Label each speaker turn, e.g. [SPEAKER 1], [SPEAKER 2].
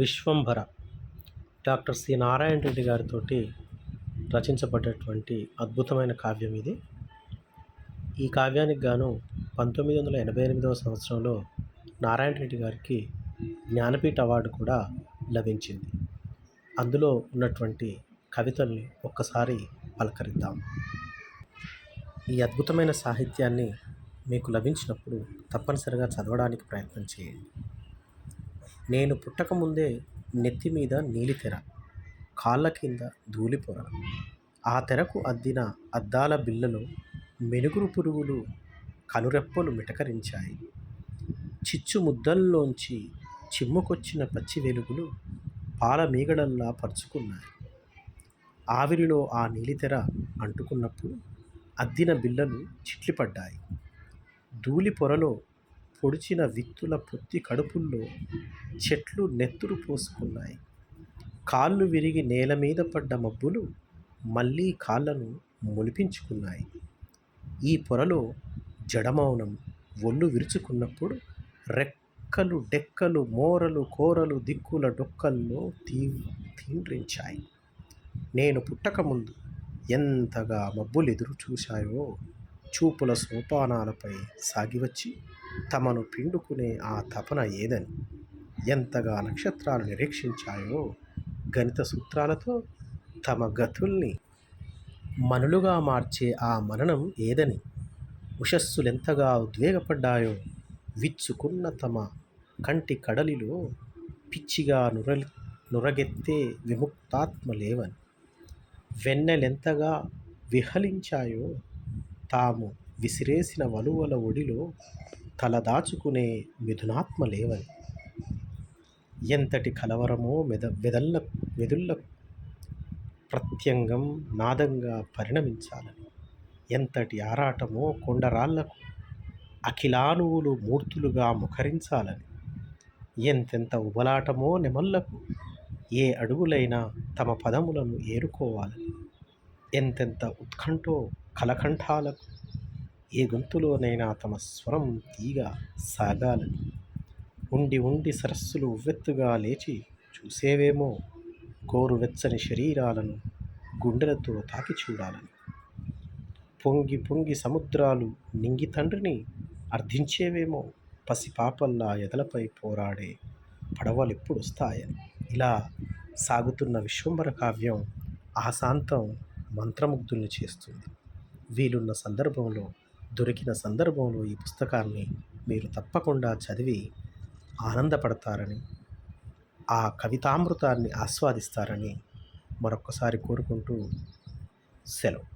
[SPEAKER 1] Vishwambhara doctor C Narayana Reddy గారితో రచించబడ్డటువంటి అద్భుతమైన కావ్యం ఇది. ఈ కావ్యానికి గాను పంతొమ్మిది వందల ఎనభై ఎనిమిదవ సంవత్సరంలో నారాయణ రెడ్డి గారికి జ్ఞానపీఠ అవార్డు కూడా లభించింది. అందులో ఉన్నటువంటి కవితల్ని ఒక్కసారి పలకరిద్దాం. ఈ అద్భుతమైన సాహిత్యాన్ని మీకు లభించినప్పుడు తప్పనిసరిగా చదవడానికి ప్రయత్నం చేయండి. నేను పుట్టకముందే నెత్తి మీద నీలి తెర కాళ్ళ కింద ధూళిపొర ఆ తెరకు అద్దిన అద్దాల బిళ్ళలో మెనుగురు పురుగులు కనురెప్పలు మిటకరించాయి. చిచ్చు ముద్దల్లోంచి చిమ్ముకొచ్చిన పచ్చి వెలుగులు పాల మీగడల్లా పరుచుకున్నాయి. ఆవిరిలో ఆ నీలితెర అంటుకున్నప్పుడు అద్దిన బిళ్ళలు చిట్లిపడ్డాయి. ధూళి పొరలో పొడిచిన విత్తుల పొత్తి కడుపుల్లో చెట్లు నెత్తురు పోసుకున్నాయి. కాళ్ళు విరిగి నేల మీద పడ్డ మబ్బులు మళ్ళీ కాళ్ళను మొలిపించుకున్నాయి. ఈ పొరలో జడమౌనం ఒళ్ళు విరుచుకున్నప్పుడు రెక్కలు డెక్కలు మోరలు కోరలు దిక్కుల డొక్కల్లో తీ తీండ్రించాయి. నేను పుట్టకముందు ఎంతగా మబ్బులు ఎదురు చూశాయో చూపుల సోపానాలపై సాగివచ్చి తమను పిండుకునే ఆ తపన ఏదని? ఎంతగా నక్షత్రాలు నిరీక్షించాయో గణిత సూత్రాలతో తమ గతుల్ని మనులుగా మార్చే ఆ మననం ఏదని? ఉషస్సులెంతగా ఉద్వేగపడ్డాయో విచ్చుకున్న తమ కంటి కడలిలో పిచ్చిగా నురలి నురగెత్తే విముక్తాత్మ లేవని? వెన్నెలెంతగా విహలించాయో తాము విసిరేసిన వలువల ఒడిలో తలదాచుకునే మిథునాత్మ లేవని. ఎంతటి కలవరమో మెద వెదల్ల వెదుళ్ళ ప్రత్యంగం నాదంగా పరిణమించాలని. ఎంతటి ఆరాటమో కొండరాళ్ళకు అఖిలానువులు మూర్తులుగా ముఖరించాలని. ఎంతెంత ఉబలాటమో నెమళ్ళకు ఏ అడుగులైనా తమ పదములను ఏరుకోవాలని. ఎంతెంత ఉత్కంఠో కలకంఠాలకు ఏ గొంతులోనైనా తమ స్వరం తీగ సాగాలని. ఉండి ఉండి సరస్సులు ఉవ్వెత్తుగా లేచి చూసేవేమో గోరువెచ్చని శరీరాలను గుండెలతో తాకి చూడాలని. పొంగి పొంగి సముద్రాలు నింగి తండ్రిని అర్థించేవేమో పసిపాపల్లా ఎదలపై పోరాడే పడవలెప్పుడు వస్తాయని ఇలా సాగుతున్న విశ్వంబర కావ్యం ఆశాంతం మంత్రముగ్ధుల్ని చేస్తుంది. వీలున్న సందర్భంలో దొరికిన సందర్భంలో ఈ పుస్తకాన్ని మీరు తప్పకుండా చదివి ఆనందపడతారని ఆ కవితామృతాన్ని ఆస్వాదిస్తారని మరొక్కసారి కోరుకుంటూ సెలవు.